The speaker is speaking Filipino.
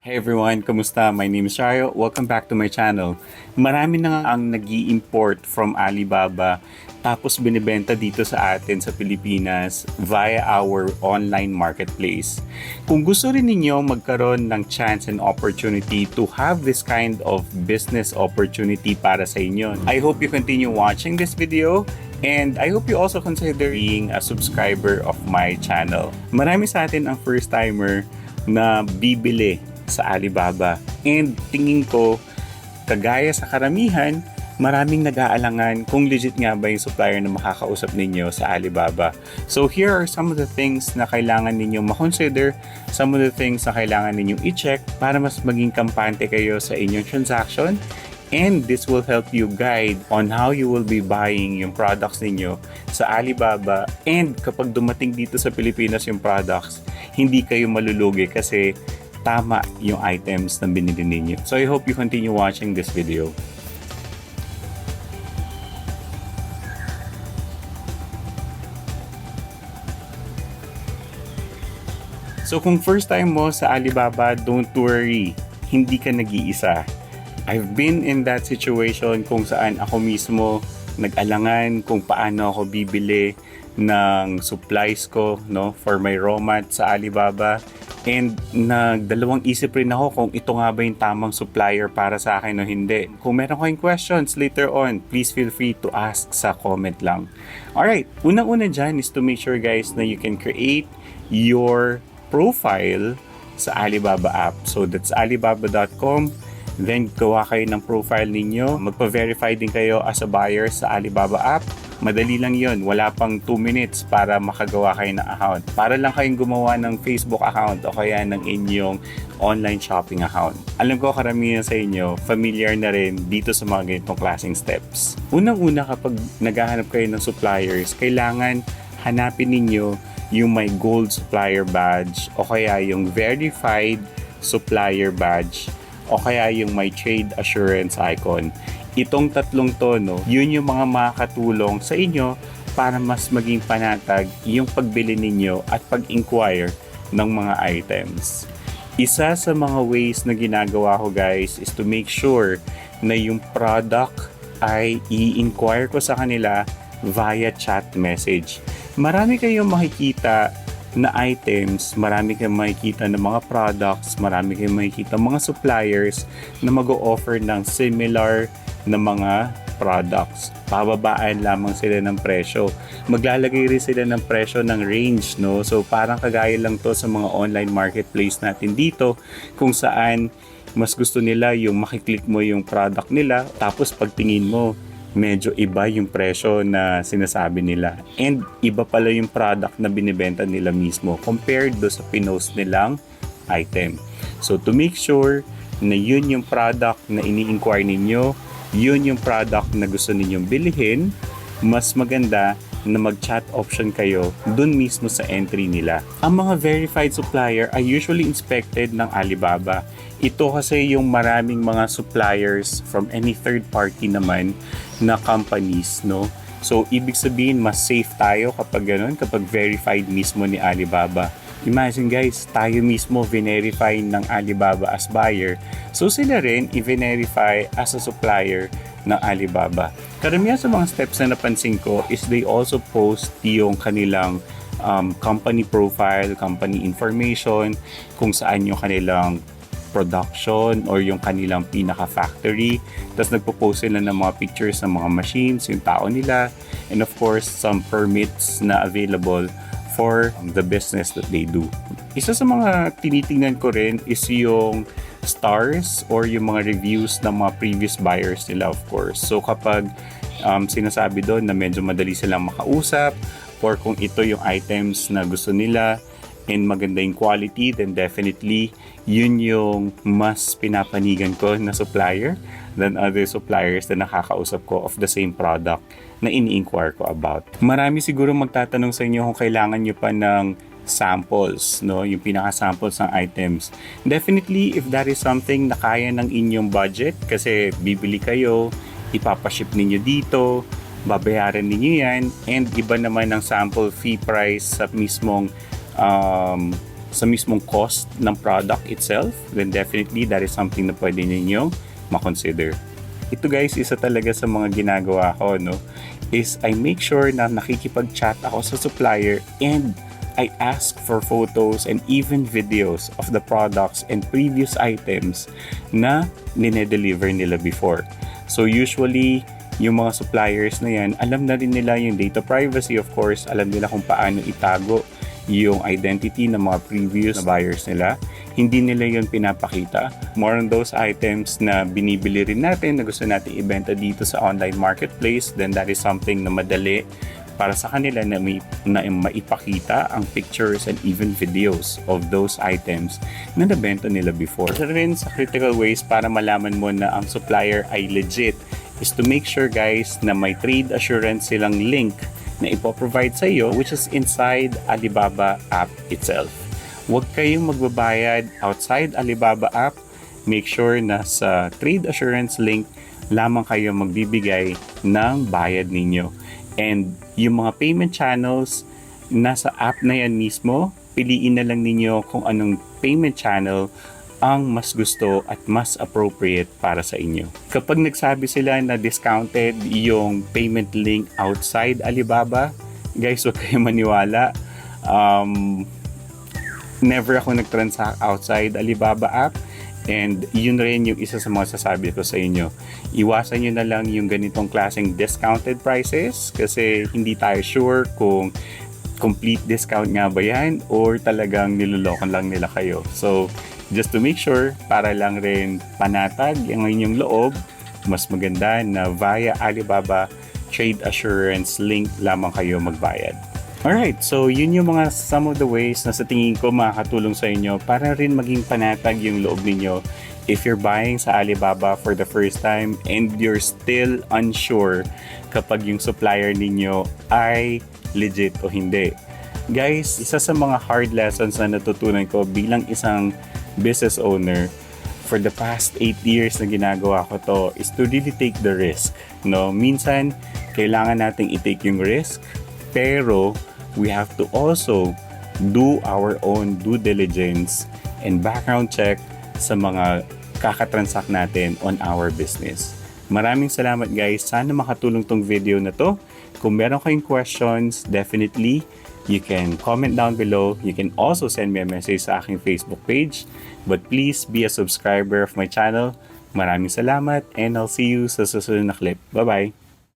Hey everyone, kumusta? My name is Shayo. Welcome back to my channel. Marami na nga ang nag import from Alibaba tapos binibenta dito sa atin sa Pilipinas via our online marketplace. Kung gusto rin ninyo magkaroon ng chance and opportunity to have this kind of business opportunity para sa inyo, I hope you continue watching this video And I hope you also consider being a subscriber of my channel. Marami sa atin ang first timer na bibili sa Alibaba. And tingin ko, kagaya sa karamihan, maraming nag-aalangan kung legit nga ba yung supplier na makakausap ninyo sa Alibaba. So here are some of the things na kailangan ninyong makonsider, some of the things na kailangan ninyong i-check para mas maging kampante kayo sa inyong transaction and this will help you guide on how you will be buying yung products ninyo sa Alibaba and kapag dumating dito sa Pilipinas yung products, hindi kayo malulugi kasi tama yung items na binili ninyo. So I hope you continue watching this video. So kung first time mo sa Alibaba, don't worry, hindi ka nag-iisa. I've been in that situation kung saan ako mismo nag-alangan kung paano ako bibili ng supplies ko no for my raw mat sa Alibaba and nagdalawang isip rin ako kung ito nga ba yung tamang supplier para sa akin o hindi. Kung meron kayong questions later on, please feel free to ask sa comment lang. Alright, unang-una dyan is to make sure guys na you can create your profile sa Alibaba app. So that's alibaba.com Then, gawa kayo ng profile ninyo. Magpa-verify din kayo as a buyer sa Alibaba app. Madali lang yon Wala pang 2 minutes para makagawa kayo ng account. Para lang kayong gumawa ng Facebook account o kaya ng inyong online shopping account. Alam ko karamihan sa inyo, familiar na rin dito sa mga ganitong klaseng steps. Unang-una kapag naghahanap kayo ng suppliers, kailangan hanapin ninyo yung may gold supplier badge o kaya yung verified supplier badge o kaya yung may trade assurance icon. Itong tatlong to, no, yun yung mga makakatulong sa inyo para mas maging panatag yung pagbili ninyo at pag-inquire ng mga items. Isa sa mga ways na ginagawa ko guys is to make sure na yung product ay i-inquire ko sa kanila via chat message. Marami kayong makikita na items, marami kayong makikita ng mga products, marami kayong makikita mga suppliers na mag-o-offer ng similar na mga products. Pababaan lamang sila ng presyo. Maglalagay rin sila ng presyo ng range, no? So parang kagaya lang to sa mga online marketplace natin dito kung saan mas gusto nila yung makiklik mo yung product nila tapos pagtingin mo medyo iba yung presyo na sinasabi nila. And iba pala yung product na binibenta nila mismo compared do sa pinost nilang item. So to make sure na yun yung product na ini-inquire ninyo, yun yung product na gusto ninyong bilhin, mas maganda na mag-chat option kayo dun mismo sa entry nila. Ang mga verified supplier ay usually inspected ng Alibaba. Ito kasi yung maraming mga suppliers from any third party naman na companies, no? So, ibig sabihin, mas safe tayo kapag ganun, kapag verified mismo ni Alibaba. Imagine guys, tayo mismo verify ng Alibaba as buyer. So sila rin i-verify as a supplier ng Alibaba. Karamihan sa mga steps na napansin ko is they also post yung kanilang um, company profile, company information, kung saan yung kanilang production or yung kanilang pinaka-factory. Tapos nagpo-post sila ng mga pictures ng mga machines, yung tao nila, and of course, some permits na available for the business that they do. Isa sa mga tinitingnan ko rin is yung stars or yung mga reviews ng mga previous buyers nila of course. So kapag um, sinasabi doon na medyo madali silang makausap or kung ito yung items na gusto nila and maganda yung quality, then definitely yun yung mas pinapanigan ko na supplier than other suppliers na nakakausap ko of the same product na ini-inquire ko about. Marami siguro magtatanong sa inyo kung kailangan nyo pa ng samples, no? Yung pinaka-samples ng items. Definitely, if that is something na kaya ng inyong budget, kasi bibili kayo, ipapaship ninyo dito, babayaran ninyo yan, and iba naman ng sample fee price sa mismong um, sa mismong cost ng product itself, then definitely that is something na pwede ninyo makonsider. Ito guys, isa talaga sa mga ginagawa ko, no? Is I make sure na nakikipag-chat ako sa supplier and I ask for photos and even videos of the products and previous items na dinedeliver nila before. So usually, yung mga suppliers na yan, alam na rin nila yung data privacy of course, alam nila kung paano itago yung identity ng mga previous na buyers nila. Hindi nila yun pinapakita. More on those items na binibili rin natin na gusto natin ibenta dito sa online marketplace, then that is something na madali para sa kanila na, may, na maipakita ang pictures and even videos of those items na nabenta nila before. Isa rin sa critical ways para malaman mo na ang supplier ay legit is to make sure guys na may trade assurance silang link na ipoprovide sa iyo which is inside Alibaba app itself. Huwag kayong magbabayad outside Alibaba app. Make sure na sa trade assurance link lamang kayo magbibigay ng bayad ninyo. And yung mga payment channels, nasa app na yan mismo, piliin na lang ninyo kung anong payment channel ang mas gusto at mas appropriate para sa inyo. Kapag nagsabi sila na discounted yung payment link outside Alibaba, guys, huwag kayong maniwala. Um, never ako nag-transact outside Alibaba app. And yun rin yung isa sa mga sasabi ko sa inyo. Iwasan nyo na lang yung ganitong klaseng discounted prices kasi hindi tayo sure kung complete discount nga ba yan or talagang nilolokon lang nila kayo. So, just to make sure, para lang rin panatag ang inyong loob, mas maganda na via Alibaba Trade Assurance link lamang kayo magbayad. Alright, so yun yung mga some of the ways na sa tingin ko makakatulong sa inyo para rin maging panatag yung loob ninyo if you're buying sa Alibaba for the first time and you're still unsure kapag yung supplier ninyo ay legit o hindi. Guys, isa sa mga hard lessons na natutunan ko bilang isang business owner for the past 8 years na ginagawa ko to is to really take the risk. No, minsan kailangan nating i-take yung risk pero we have to also do our own due diligence and background check sa mga kakatransact natin on our business. Maraming salamat guys. Sana makatulong tong video na to. Kung meron kayong questions, definitely you can comment down below. You can also send me a message sa aking Facebook page. But please be a subscriber of my channel. Maraming salamat and I'll see you sa susunod na clip. Bye-bye!